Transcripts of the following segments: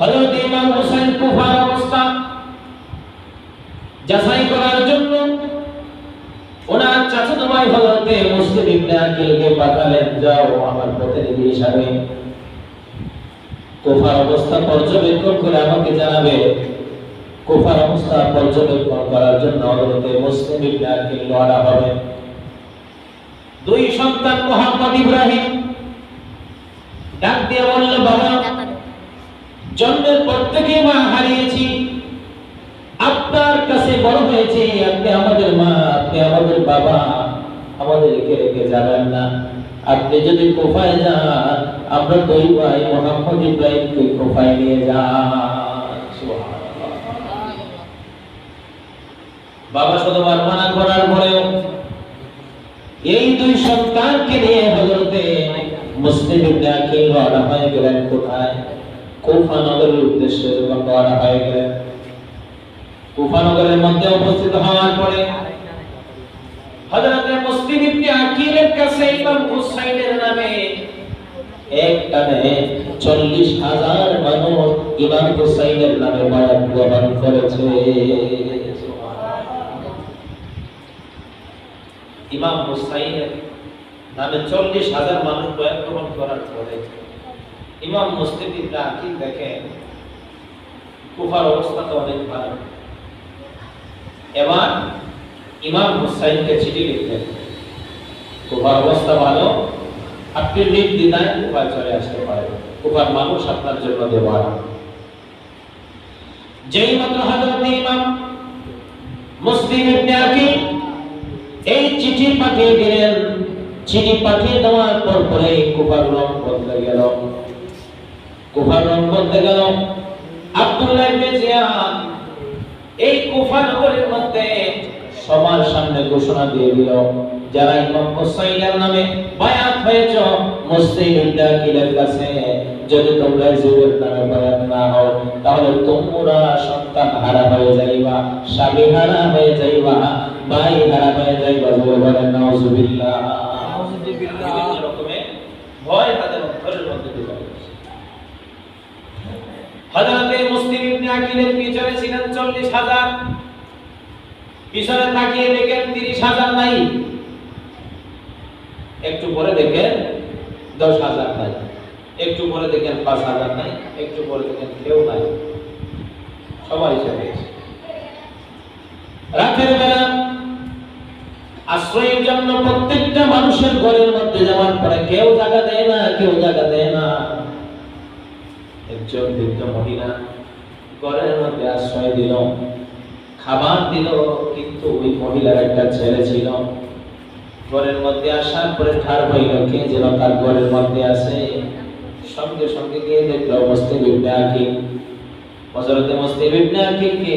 হযরত ইমাম হোসেন কুফার অবস্থা যাচাই করার জন্য ওনার চাচাতো ভাই হযরতে মুসলিম ইবনে আকিলকে পাঠালেন, যাও আমার প্রতিনিধি হিসাবে কুফার অবস্থা পর্যবেক্ষণ করে আমাকে জানাবে। কুফার অবস্থা পর্যবেক্ষণ করার জন্য হযরতে মুসলিম ইবনে আকিল রওনা হবে। দুই সন্তান মোহাম্মদ ইব্রাহিম ডাক দিয়ে বলল জন্মের পর থেকে মা হারিয়েছি। আপনার কাছে বড় হয়েছে, আপনি আমাদের মা, আপনি আমাদের বাবা, আমাদেরকে রেখে যাবেন না। আপনি যদি কোফায় যান, আমরা দুই ভাই মোহাম্মদ ইব্রাহিমকে কোফায় নিয়ে যান বাবা শতবার মানা করার পরেও এই দুই সন্তানকে নিয়ে হজরতে মুসলিম ইবনে আকিল রওনা হয়ে গেলেন কোথায়? কুফা নগরের উদ্দেশ্যে যখন রওনা হয়ে গেলেন কুফা মধ্যে উপস্থিত হওয়ার পরে হযরতে মুসলিম ইবনে আকিলের কাছে ইমাম হুসাইনের নামে চল্লিশ হাজার মানুষ ইমাম করার পরে ইমাম মুসলিম ইবনে আকিল দেখেন কুফার অবস্থা তো অনেক ভালো। এবার ইমাম হুসাইনকে চিঠি লিখলেন কুফার অবস্থা ভালো, আপনি নির্দ্বিধায় কুফায় চলে আসতে পারেন। কুফার মানুষ আপনার জন্য দেওয়ার যেই মাত্র হযরত ইমাম মুসলিম ইবনে এই চিঠি পাঠিয়ে দিলেন। চিঠি পাঠিয়ে দেওয়ার পর পরে কুফার রং বদলে গেল। কুফার রং বদলে গেল। আব্দুল্লাহ ইবনে জিয়াদ এই কুফা নগরের মধ্যে সবার সামনে ঘোষণা দিয়ে দিল যারা ইমাম হুসাইনের নামে বায়াত হয়েছ মুসলিম ইবনে কাছে যদি তোমরা নামে বায়াত না হও তাহলে তোমরা সন্তান হারা হয়ে যাইবা স্বামী হারা হয়ে যাইবা ভাই হারা হয়ে যাইবা বলেন নাউজুবিল্লাহ। বিভিন্ন রকমের ভয় তাদের অন্তরের মধ্যে। হযরতে মুসলিম ইবনে আকিলের পিছনে ছিলেন চল্লিশ হাজার। পিছনে তাকিয়ে দেখেন তিরিশ হাজার নাই। একটু পরে দেখেন দশ হাজার নাই। একটু পরে দেখেন পাঁচ হাজার নাই, একটু পরে দেখেন কেউ নাই। সবাই চলে গেছে। রাতের বেলা আশ্রয়ের জন্য প্রত্যেকটা মানুষের ঘরের মধ্যে যাওয়ার পরে কেউ জায়গা দেয় না, কেউ জায়গা দেয় না। একজন বৃদ্ধ মহিলা ঘরের মধ্যে আশ্রয় দিল। খাবার দিল, কিন্তু ওই মহিলার একটা ছেলে ছিল। ঘরের মধ্যে আসার পরে ঠার হইল, কে যেন তার ঘরের মধ্যে আছে সঙ্গে সঙ্গে গিয়ে দেখল Muslim ibn ibn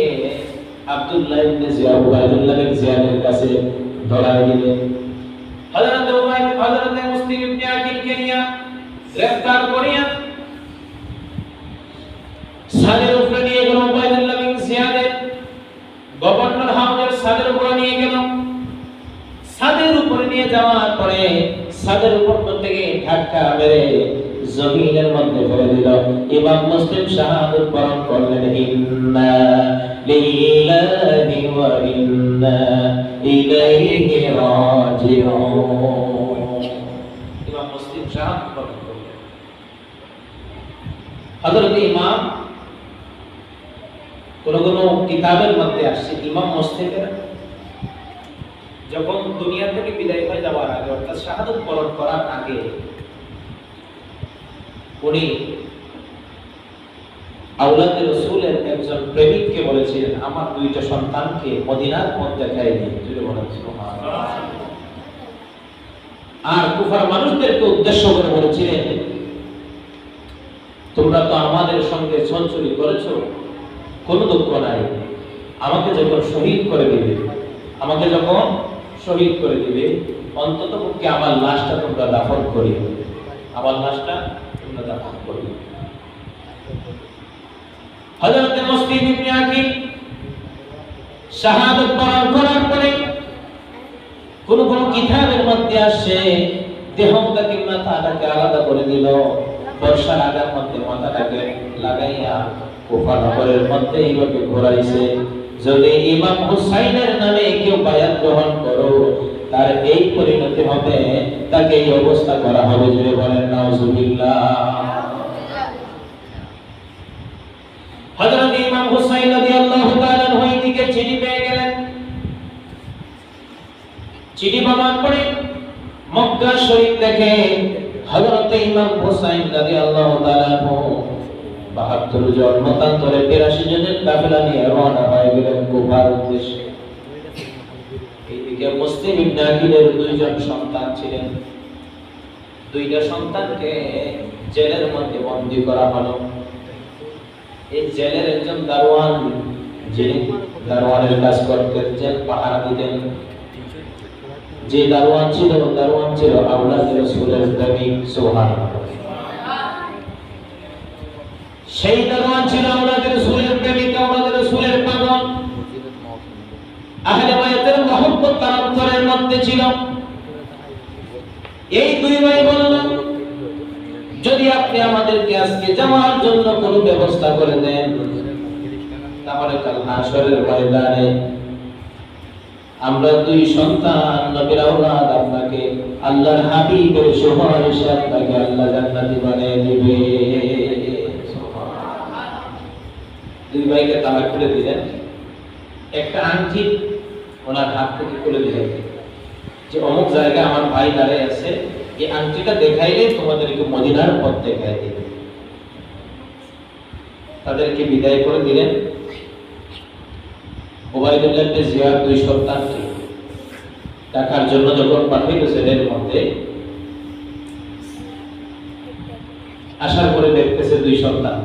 Abdullah ibn Ziya Ubaidullah bin জিয়াদের কাছে মুসলিম ইবনে গ্রেফতার করিয়া সাদের উপরে নিয়ে গেল উবাইদুল্লাহ বিন জিয়াদের গভর্নর হাউসের সাদের উপরে নিয়ে গেল সাদের উপরে নিয়ে যাওয়ার পরে সাদের উপর থেকে ধাক্কা মেরে জমিনের মধ্যে ফেলে দিল। ইমাম মুসলিম শাহাদত বরণ করলেন ইন্না লিল্লাহি ওয়া ইন্না ইলাইহি রাজিউন। ইমাম মুসলিম শাহাদত বরণ করলেন। হযরত ইমাম কোন কোন কিতাবের মধ্যে আসছে, ইমাম মুসলিমের যখন দুনিয়া থেকে বিদায় হয়ে যাওয়ার আগে, অর্থাৎ শাহাদত বরণ করার আগে, উনি আউলাদের রসুলের একজন প্রেমিককে বলেছিলেন, আমার দুইটা সন্তানকে মদিনার পথ দেখাই দিন। আর কুফার মানুষদেরকে উদ্দেশ্য করে বলেছিলেন, তোমরা তো আমাদের সঙ্গে সঞ্চরি করেছ। কোনো দুঃখ নাই। আমাকে যখন শহীদ করে দিবে, আমাকে যখন শহীদ করে দিবে, অন্তত পক্ষে আমার লাশটা তোমরা দাফন করিও। আমার লাশটা তোমরা দাফন করিও। হযরত মুসলিম ইবনে আকিল শাহাদাত বরণ করার পরে কোন কোন কিতাবের মধ্যে আসে দেহটাকে মাথাটাকে আলাদা করে দিল, বর্ষার আগার মধ্যে মাথাটাকে লাগাইয়া কুফা নগরের মধ্যে এইভাবে ঘোরাইছে। যদি ইমাম হুসাইনের নামে কেউ বায়াত গ্রহণ করো, তার এই পরিণতি হবে, তাকে এই অবস্থা করা হবে যদি বলেন, নাউজুবিল্লাহ। হযরত ইমাম হুসাইন রাদিয়াল্লাহু তাআলা ওই দিকে চিঠি পেয়ে গেলেন। চিঠি পাওয়ার পরে মক্কা শরীফ থেকে হযরত ইমাম হুসাইন রাদিয়াল্লাহু তাআলা বাহাত্তর জন মতান্তরে বিরাশি জনের কাফেলা নিয়ে রওনা হয়ে গেলেন কুফার উদ্দেশ্যে। এইদিকে মুসলিম দুইজন সন্তান ছিলেন। দুইটা সন্তানকে জেলের মধ্যে বন্দী করা হলো। এই জেলের একজন দারোয়ান, যিনি দারোয়ানের কাজ করতেন, জেল পাহারা দিতেন। যে দারোয়ান ছিল দারোয়ান ছিল আল্লাহ রাসূলের প্রেমিক সুবহানাল্লাহ। সেই দারোয়ান ছিল আল্লাহ রাসূলের প্রেমিক আল্লাহ রাসূলের পাগল। আহলে বায়াতের মহব্বত তার অন্তরের মধ্যে ছিল। এই দুই ভাই বলল, যদি আপনি আমাদেরকে আজকে যাওয়ার জন্য কোনো ব্যবস্থা করে দেন, তাহলে কাল হাসরের ময়দানে আমরা দুই সন্তান, নবীর আওলাদ আপনাকে আল্লাহর হাবিবের সুপারিশে আপনাকে আল্লাহ জান্নাতি বানিয়ে দিবে। দুই ভাইকে তালা খুলে দিলেন। একটা আংটি ওনার হাত থেকে খুলে দিলেন। যে অমুক জায়গায় আমার ভাই দাঁড়িয়ে আছে, এই আংটিটা দেখাইলে তোমাদেরকে মদিনার পথ দেখাই দিবে। তাদেরকে বিদায় করে দিলেন। ওবায়দুল্লাহ ইবনে জিয়াদ দুই সন্তানকে টাকার জন্য যখন পাঠাইল ছেলের মধ্যে, আসার পরে দেখতেছে দুই সন্তান